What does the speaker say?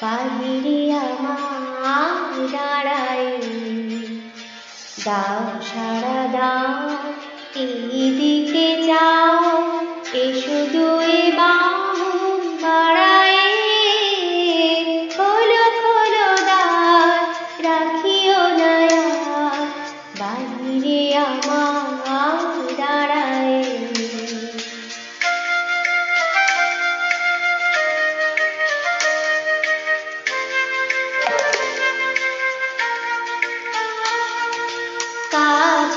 পাগিরি আমার দাঁড়াই দাও সারা দাও দিকে যাও এ শুধু বাহু বাড়ায় খোলো খোলো বাহিরে কাজ